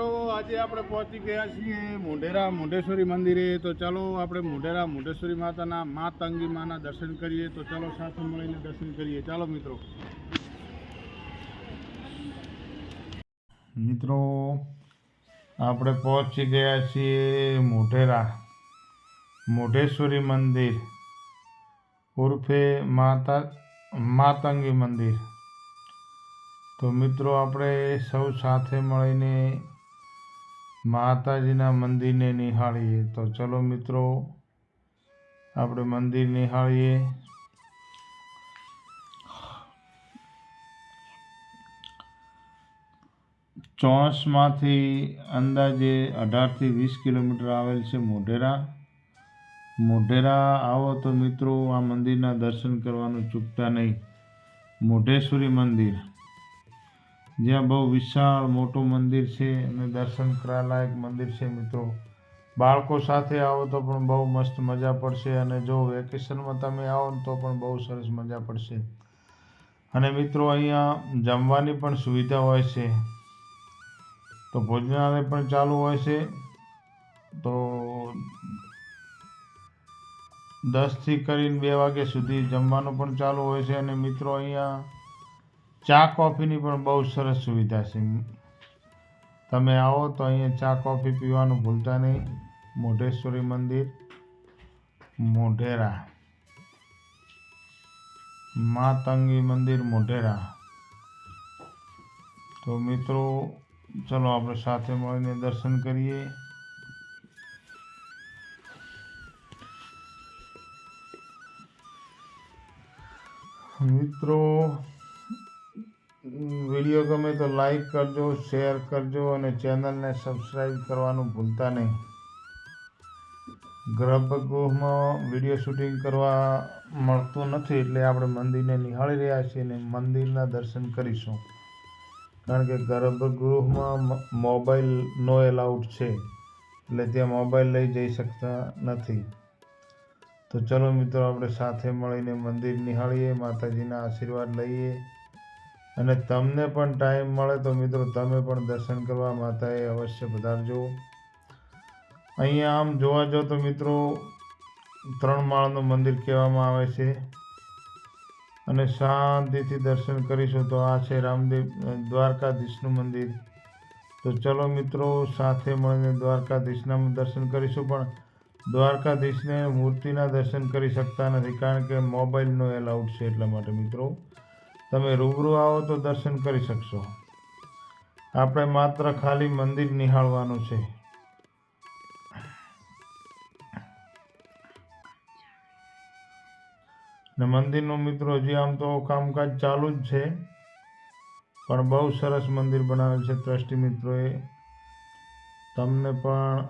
મિત્રો, આજે આપણે પહોંચી ગયા છીએ મોઢેરા મોઢેશ્વરી મંદિરે. તો ચાલો આપણે મોઢેરા મોઢેશ્વરી માતાના મા તંગી માના દર્શન કરીએ. તો ચાલો સાથે મળીને દર્શન કરીએ. ચાલો મિત્રો. મિત્રો, આપણે પહોંચી ગયા છીએ મોઢેરા મોઢેશ્વરી મંદિર ઉર્ફે માતા, માતંગી મંદિર. તો મિત્રો, આપણે સૌ સાથે મળીને માતાજીના મંદિરને નિહાળીએ. તો ચલો મિત્રો, આપણે મંદિર નિહાળીએ. ચોસમાંથી અંદાજે અઢારથી વીસ કિલોમીટર આવેલ છે મોઢેરા. મોઢેરા આવો તો મિત્રો, આ મંદિરના દર્શન કરવાનું ચૂકતા નહીં. મોઢેશ્વરી મંદિર. જ્યાં બહુ વિશાળ મોટું મંદિર છે અને દર્શન કરાલાયક મંદિર છે મિત્રો. બાળકો સાથે આવો તો પણ બહુ મસ્ત મજા પડશે અને જો વેકેશનમાં તમે આવો તો પણ બહુ સરસ મજા પડશે. અને મિત્રો અહીંયા જમવાની પણ સુવિધા હોય છે. તો ભોજનાલય પણ ચાલુ હોય છે. તો દસથી કરીને બે વાગ્યા સુધી જમવાનું પણ ચાલુ હોય છે અને મિત્રો અહીંયા ચા કોફીની પણ બહુ સરસ સુવિધા છે. તમે આવો તો અહીંયા ચા કોફી પીવાનું ભૂલતા નહીં. મોઢેશ્વરી મંદિર, મોઢેરા. મા તંગી મંદિર, મોઢેરા. તો મિત્રો, ચલો આપણે સાથે મળીને દર્શન કરીએ. મિત્રો વીડિયો ગમે તો લાઈક કરજો, શેર કરજો અને ચેનલને સબસ્ક્રાઈબ કરવાનું ભૂલતા નહીં. ગર્ભગૃહમાં વીડિયો શૂટિંગ કરવા મળતું નથી એટલે આપણે મંદિરને નિહાળી રહ્યા છીએ અને મંદિરના દર્શન કરીશું. કારણ કે ગર્ભગૃહમાં મોબાઈલ નો એલાઉડ છે, એટલે ત્યાં મોબાઈલ લઈ જઈ શકતા નથી. તો ચલો મિત્રો, આપણે સાથે મળીને મંદિર નિહાળીએ, માતાજીના આશીર્વાદ લઈએ. અને તમને પણ ટાઈમ મળે તો મિત્રો તમે પણ દર્શન કરવા માતાએ અવશ્ય પધારજો. અહીંયા આમ જોવા જાઓ તો મિત્રો ત્રણ માળનું મંદિર કહેવામાં આવે છે. અને શાંતિથી દર્શન કરીશું તો આ છે રામદેવ દ્વારકાધીશનું મંદિર. તો ચલો મિત્રો સાથે મળીને દ્વારકાધીશના દર્શન કરીશું પણ દ્વારકાધીશને મૂર્તિના દર્શન કરી શકતા નથી કારણ કે મોબાઈલનો એલાઉડ છે એટલા માટે મિત્રો. તમે રૂબરૂ આવો તો દર્શન કરી શકશો. આપણે માત્ર ખાલી મંદિર નિહાળવાનું છે. ને મંદિરનું મિત્રો, હજી આમ તો કામકાજ ચાલુ જ છે. પણ બહુ સરસ મંદિર બનાવેલ છે, ટ્રસ્ટી મિત્રોએ. તમને પણ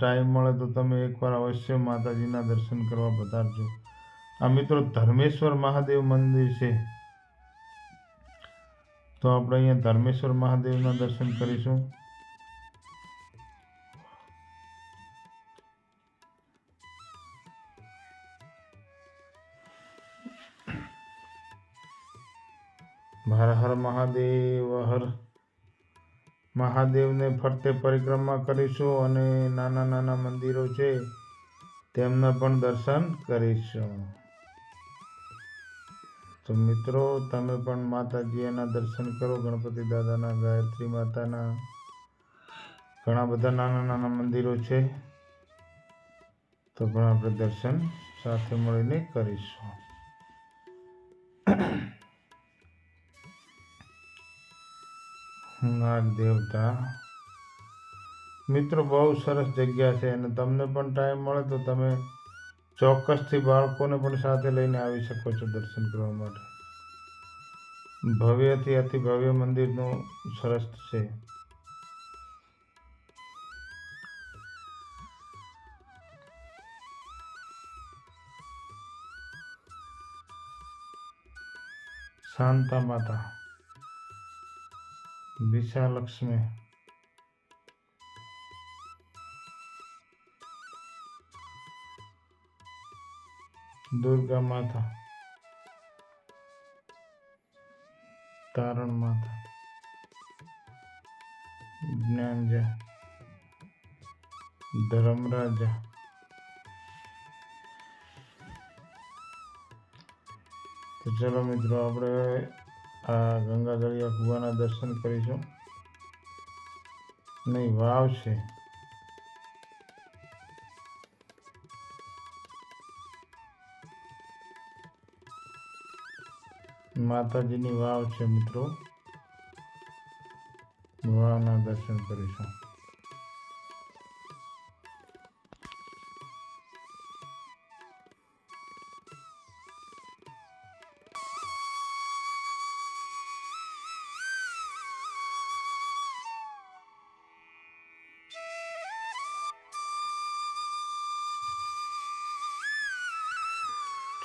ટાઈમ મળે તો તમે એકવાર અવશ્ય માતાજીના દર્શન કરવા પધારજો. આ મિત્રો ધર્મેશ્વર મહાદેવ મંદિર છે. તો આપણે અહીંયા ધર્મેશ્વર મહાદેવના દર્શન કરીશું. હર હર મહાદેવ, હર મહાદેવને ફરતે પરિક્રમા કરીશું અને નાના નાના મંદિરો છે તેમના પણ દર્શન કરીશું. તો મિત્રો, તમે પણ માતાજીના દર્શન કરો. ગણપતિ દાદાના, ગાયત્રી માતાના. ઘણા બધા નાના નાના મંદિરો છે. તો પણ આપણે દર્શન સાથે મળીને કરીશું. નાગ દેવતા. મિત્રો, બહુ સરસ જગ્યા છે અને તમને પણ ટાઈમ મળે તો તમે ચોક્કસથી બાળકોને પણ સાથે લઈને આવી શકો છો દર્શન કરવા માટે. ભવ્યથી અતિ ભવ્ય મંદિરનું સરસ છે. શાંતા માતા, વિશાલક્ષ્મી. દુર્ગા માતા. તારણ માતા. જ્ઞાનજા ધર્મરાજા તો ચલો મિત્રો, આપણે આ ગંગાધરિયા કુવાના દર્શન કરીશું. નહીં, વાવ છે. માતાજીની વાવ છે મિત્રો. વાવના દર્શન કરીશું.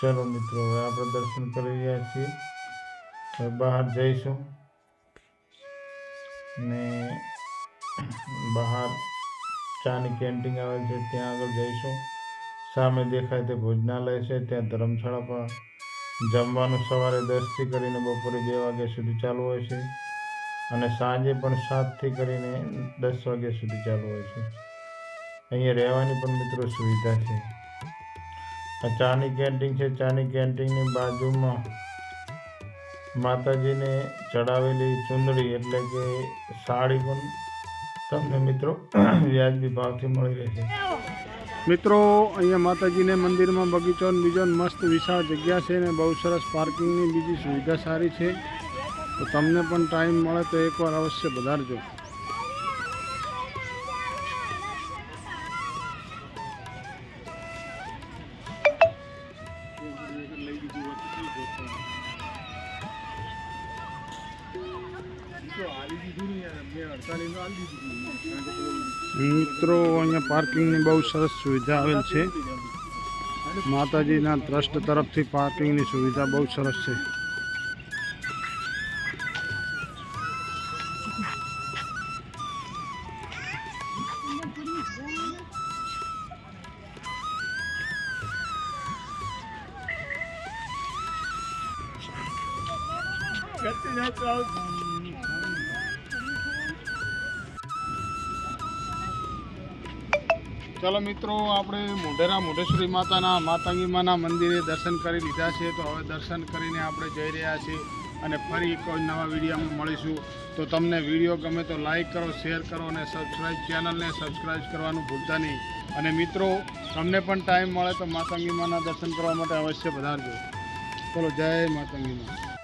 ચલો મિત્રો, હવે આપણે દર્શન કરી રહ્યા છીએ. બહાર જઈશું. ને બહાર ચાની કેન્ટીન આવે છે, ત્યાં આગળ જઈશું. સામે દેખાય તે ભોજનાલય છે, ત્યાં ધર્મશાળા પર જમવાનું સવારે દસથી કરીને બપોરે બે વાગ્યા સુધી ચાલુ હોય છે અને સાંજે પણ સાતથી કરીને દસ વાગ્યા સુધી ચાલુ હોય છે. અહીંયા રહેવાની પણ મિત્રો સુવિધા છે. આ ચાની કેન્ટીન છે, ચાની કેન્ટીનની બાજુમાં માતાજીને ચડાવેલી ચુંદડી એટલે કે સાડી પણ તમને મિત્રો વ્યાજબી ભાવથી મળી રહેશે મિત્રો, અહીંયા માતાજીને મંદિરમાં બગીચો બીજો મસ્ત વિશાળ જગ્યા છે ને બહુ સરસ પાર્કિંગની બીજી સુવિધા સારી છે. તો તમને પણ ટાઈમ મળે તો એકવાર અવશ્ય પધારજો મિત્રો, અહીંયા પાર્કિંગની બહુ સરસ સુવિધા આવેલ છે. માતાજીના ટ્રસ્ટ તરફથી પાર્કિંગની સુવિધા બહુ સરસ છે. ચાલો મિત્રો, આપણે મોઢેરા મોઢેશ્વરી માતાના માતાંગીમાના મંદિરે દર્શન કરી લીધા છે. તો હવે દર્શન કરીને આપણે જઈ રહ્યા છીએ અને ફરી કોઈ નવા વિડીયોમાં મળીશું. તો તમને વીડિયો ગમે તો લાઈક કરો, શેર કરો અને સબસ્ક્રાઈબ ચેનલને સબસ્ક્રાઈબ કરવાનું ભૂલતા નહીં. અને મિત્રો, તમને પણ ટાઈમ મળે તો માતાંગીમાના દર્શન કરવા માટે અવશ્ય વધારજો ચલો, જય માતાંગી મા